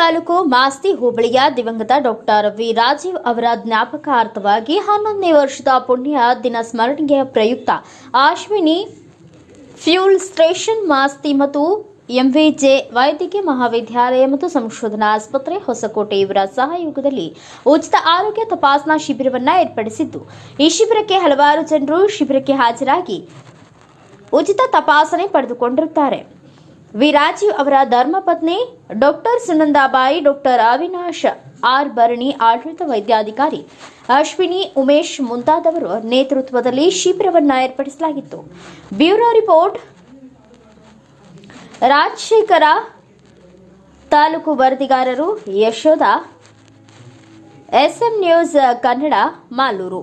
ತಾಲೂಕು ಮಾಸ್ತಿ ಹೋಬಳಿಯ ದಿವಂಗತ doctor V Rajeev ಅವರ ಜ್ಞಾಪಕಾರ್ಥವಾಗಿ ಹನ್ನೊಂದನೇ ವರ್ಷದ ಪುಣ್ಯ ದಿನ ಸ್ಮರಣೆಯ ಪ್ರಯುಕ್ತ. ಅಶ್ವಿನಿ ಫ್ಯೂಲ್ ಸ್ಟೇಷನ್ ಮಾಸ್ತಿ ಮತ್ತು ಎಂವಿಜೆ ವೈದ್ಯಕೀಯ ಮಹಾವಿದ್ಯಾಲಯ ಮತ್ತು ಸಂಶೋಧನಾ ಆಸ್ಪತ್ರೆ ಹೊಸಕೋಟೆ ಇವರ ಸಹಯೋಗದಲ್ಲಿ ಉಚಿತ ಆರೋಗ್ಯ ತಪಾಸಣಾ ಶಿಬಿರವನ್ನು ಏರ್ಪಡಿಸಿದ್ದು. ಈ ಶಿಬಿರಕ್ಕೆ ಹಲವಾರು ಜನರು ಶಿಬಿರಕ್ಕೆ ಹಾಜರಾಗಿ ಉಚಿತ ತಪಾಸಣೆ ಪಡೆದುಕೊಂಡಿರುತ್ತಾರೆ. ವಿ ರಾಜೀವ್ ಅವರ ಧರ್ಮಪತ್ನಿ doctor Sunandabai, doctor Avinash R Bharani, ಆಡಳಿತ ವೈದ್ಯಾಧಿಕಾರಿ ಅಶ್ವಿನಿ, ಉಮೇಶ್ ಮುಂತಾದವರು ನೇತೃತ್ವದಲ್ಲಿ ಶಿಬಿರವನ್ನು ಏರ್ಪಡಿಸಲಾಗಿತ್ತು. ಬ್ಯೂರೋ ರಿಪೋರ್ಟ್, ರಾಜಶೇಖರ ತಾಲೂಕು ವರದಿಗಾರರು ಯಶೋಧ, ಎಸ್ಎಂ ನ್ಯೂಸ್ ಕನ್ನಡ, ಮಾಲೂರು.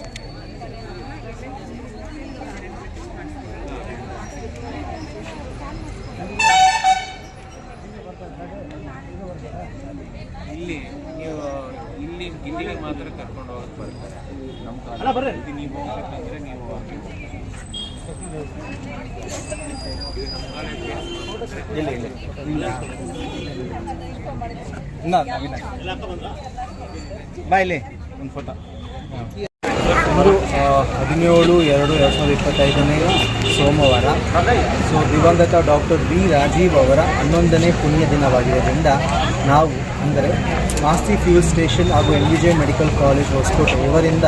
ಇಲ್ಲಿ ನೀವು ಇಲ್ಲಿ ಗಿಲ್ಲಿಗೆ ಮಾತ್ರ ಕರ್ಕೊಂಡು ಹೋಗಕ್ಕೆ ಬರ್ತಾರೆ. ನಮ್ಮ ಕಾಲ ಇದು ನೀವು ಹೋಗ್ಬೇಕಂದ್ರೆ ನೀವು. ಇಲ್ಲಿ ಇಲ್ಲಿ. ಬಾ ಇಲ್ಲಿ ಒಂದು ಫೋಟೋ ಆ, ಹದಿನೇಳು ಎರಡು ಎರಡು ಸಾವಿರದ ಇಪ್ಪತ್ತೈದನೇ ಸೋಮವಾರ. ಸೊ ದಿವಂಗತ ಡಾಕ್ಟರ್ ಬಿ ರಾಜೀವ್ ಅವರ ಹನ್ನೊಂದನೇ ಪುಣ್ಯ ದಿನವಾಗಿರೋದ್ರಿಂದ ನಾವು ಅಂದರೆ ಮಾಸ್ತಿ ಫ್ಯೂಲ್ ಸ್ಟೇಷನ್ ಹಾಗೂ N V J medical college Hoskote ಇವರಿಂದ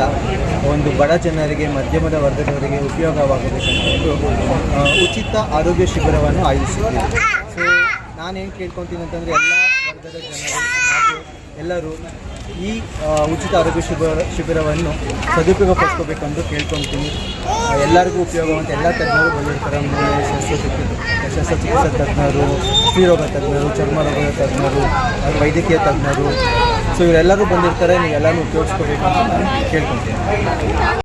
ಒಂದು ಬಡ ಜನರಿಗೆ ಮಧ್ಯಮದ ವರ್ಗದವರಿಗೆ ಉಪಯೋಗವಾಗಬೇಕಂತ ಉಚಿತ ಆರೋಗ್ಯ ಶಿಬಿರವನ್ನು ಆಯೋಜಿಸಿದ್ದೀವಿ. ಸೊ ನಾನೇನು ಕೇಳ್ಕೊತೀನಿ ಅಂತಂದರೆ ಎಲ್ಲ ವರ್ಗದ ಜನರು ಎಲ್ಲರೂ ಈ ಉಚಿತ ಆರೋಗ್ಯ ಶಿಬಿರ, ಶಿಬಿರವನ್ನು ಸದುಪಯೋಗ ಸದುಪಯೋಗಪಡಿಸ್ಕೋಬೇಕೆಂದು ಕೇಳ್ಕೊತೀನಿ. ಎಲ್ಲರಿಗೂ ಉಪಯೋಗವಂತ ಎಲ್ಲ ತಜ್ಞರು ಬಂದಿರ್ತಾರೆ. ಶಸ್ತ್ರಚಿಕಿತ್ಸೆ ತಜ್ಞರು, ಸ್ತ್ರೀರೋಗ ತಜ್ಞರು, ಚರ್ಮ ರೋಗದ ತಜ್ಞರು ವೈದ್ಯಕೀಯ ತಜ್ಞರು. ಸೊ ಇವರೆಲ್ಲರೂ ಬಂದಿರ್ತಾರೆ. ನೀವೆಲ್ಲರೂ ಉಪಯೋಗಿಸ್ಕೋಬೇಕು ಅಂತ ನಾನು ಕೇಳ್ಕೊತೀನಿ.